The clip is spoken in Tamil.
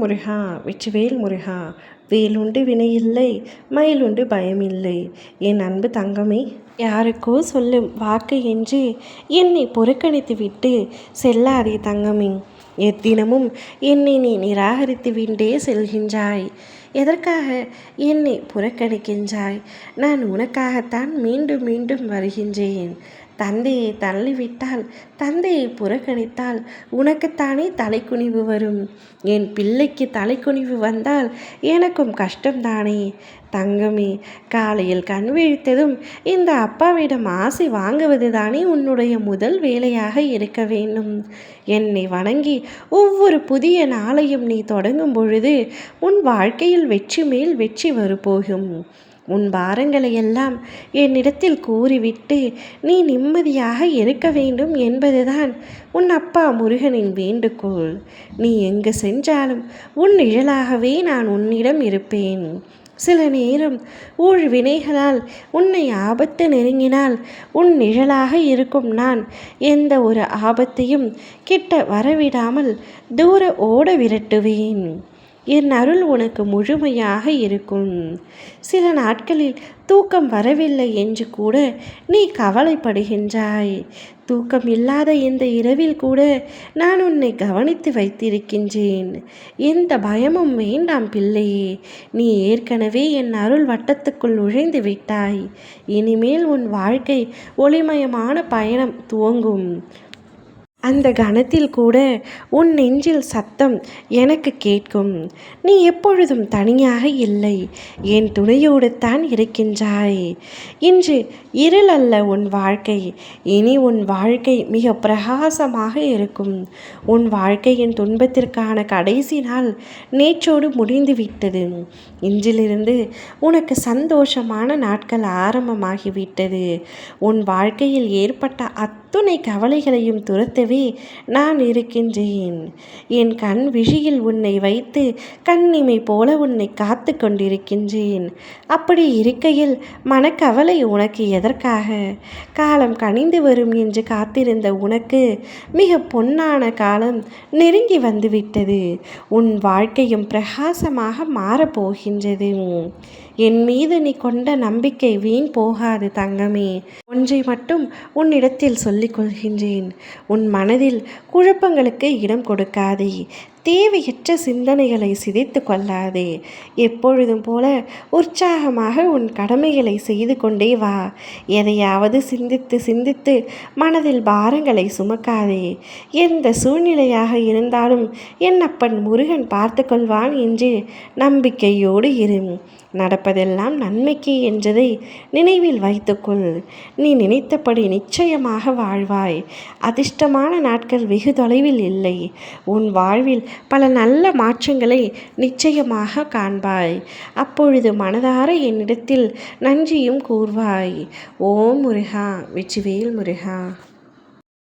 முருகா வெற்றிவேல் முருகா வேலுண்டு வினையில்லை மயிலுண்டு பயமில்லை. என் அன்பு தங்கமே யாருக்கோ சொல்லும் வாக்கு என்று என்னை புறக்கணித்து விட்டு செல்லாதே தங்கமே. எத்தினமும் என்னை நீ நிராகரித்து விண்டே செல்கின்றாய். எதற்காக என்னை புறக்கணிக்கின்றாய்? நான் உனக்காகத்தான் மீண்டும் மீண்டும் வருகின்றேன். தந்தையை தள்ளிவிட்டால் தந்தையை புறக்கணித்தால் உனக்குத்தானே தலைக்குனிவு வரும். என் பிள்ளைக்கு தலைக்குனிவு வந்தால் எனக்கும் கஷ்டம்தானே. தங்கமே காலையில் கண் விழித்ததும் இந்த அப்பாவிடம் ஆசை வாங்குவது தானே உன்னுடைய முதல் வேலையாக இருக்க வேண்டும். என்னை வணங்கி ஒவ்வொரு புதிய நாளையும் நீ தொடங்கும் பொழுது உன் வாழ்க்கையில் வெற்றி மேல் வெற்றி வரப்போகும். உன் பாரங்களை எல்லாம் என்னிடத்தில் கூறிவிட்டு நீ நிம்மதியாக இருக்க வேண்டும் என்பதுதான் உன் அப்பா முருகனின் வேண்டுகோள். நீ எங்கு சென்றாலும் உன் நிழலாகவே நான் உன்னிடம் இருப்பேன். சில நேரம் ஊழ் வினைகளால் உன்னை ஆபத்து நெருங்கினால் உன் நிழலாக இருக்கும் நான் எந்த ஒரு ஆபத்தையும் கிட்ட வரவிடாமல் தூர ஓட விரட்டுவேன். என் அருள் உனக்கு முழுமையாக இருக்கும். சில நாட்களில் தூக்கம் வரவில்லை என்று கூட நீ கவலைப்படுகின்றாய். தூக்கம் இல்லாத இந்த இரவில் கூட நான் உன்னை கவனித்து வைத்திருக்கின்றேன். எந்த பயமும் வேண்டாம் பிள்ளையே நீ ஏற்கனவே என் அருள் வட்டத்துக்குள் நுழைந்து விட்டாய். இனிமேல் உன் வாழ்க்கை ஒளிமயமான பயணம் துவங்கும். அந்த கணத்தில் கூட உன் நெஞ்சில் சத்தம் எனக்கு கேட்கும். நீ எப்பொழுதும் தனியாக இல்லை. என் துணையோடு தான் இருக்கின்றாய். இன்று இருள் அல்ல உன் வாழ்க்கை. இனி உன் வாழ்க்கை மிக பிரகாசமாக இருக்கும். உன் வாழ்க்கையின் துன்பத்திற்கான கடைசி நாள் நேற்றோடு முடிந்து விட்டது இன்றிலிருந்து உனக்கு சந்தோஷமான நாட்கள் ஆரம்பமாகிவிட்டது. உன் வாழ்க்கையில் ஏற்பட்ட அத்துணை கவலைகளையும் துரத்து போலவே நான் இருக்கின்றேன். என் கண் விழியில் உன்னை வைத்து கண்ணிமை போல உன்னை காத்து கொண்டிருக்கின்றேன். அப்படி இருக்கையில் மனக்கவலை உனக்கு எதற்காக? காலம் கனிந்து வரும் என்று காத்திருந்த உனக்கு மிக பொன்னான காலம் நெருங்கி வந்துவிட்டது. உன் வாழ்க்கையும் பிரகாசமாக மாறப்போகின்றது என் மீது நீ கொண்ட நம்பிக்கை வீண் போகாது தங்கமே. ஒன்றை மட்டும் உன்னிடத்தில் சொல்லிக் கொள்கின்றேன். உன் மனதில் குழப்பங்களுக்கு இடம் கொடுக்காதே. தேவையற்ற சிந்தனைகளை சிதைத்து கொள்ளாதே. எப்பொழுதும் போல உற்சாகமாக உன் கடமைகளை செய்து கொண்டே வா. எதையாவது சிந்தித்து சிந்தித்து மனதில் பாரங்களை சுமக்காதே. எந்த சூழ்நிலையாக இருந்தாலும் என்னப்பன் முருகன் பார்த்து கொள்வான் என்று நம்பிக்கையோடு இரு. நடப்பதெல்லாம் நன்மைக்கு என்றதை நினைவில் வைத்துக்கொள். நீ நினைத்தபடி நிச்சயமாக வாழ்வாய். அதிர்ஷ்டமான நாட்கள் வெகு தொலைவில் இல்லை. உன் வாழ்வில் பல நல்ல மாற்றங்களை நிச்சயமாக காண்பாய். அப்பொழுது மனதார என்னிடத்தில் நன்றியும் கூறுவாய் ஓம் முருகா வெற்றிவேல் முருகா.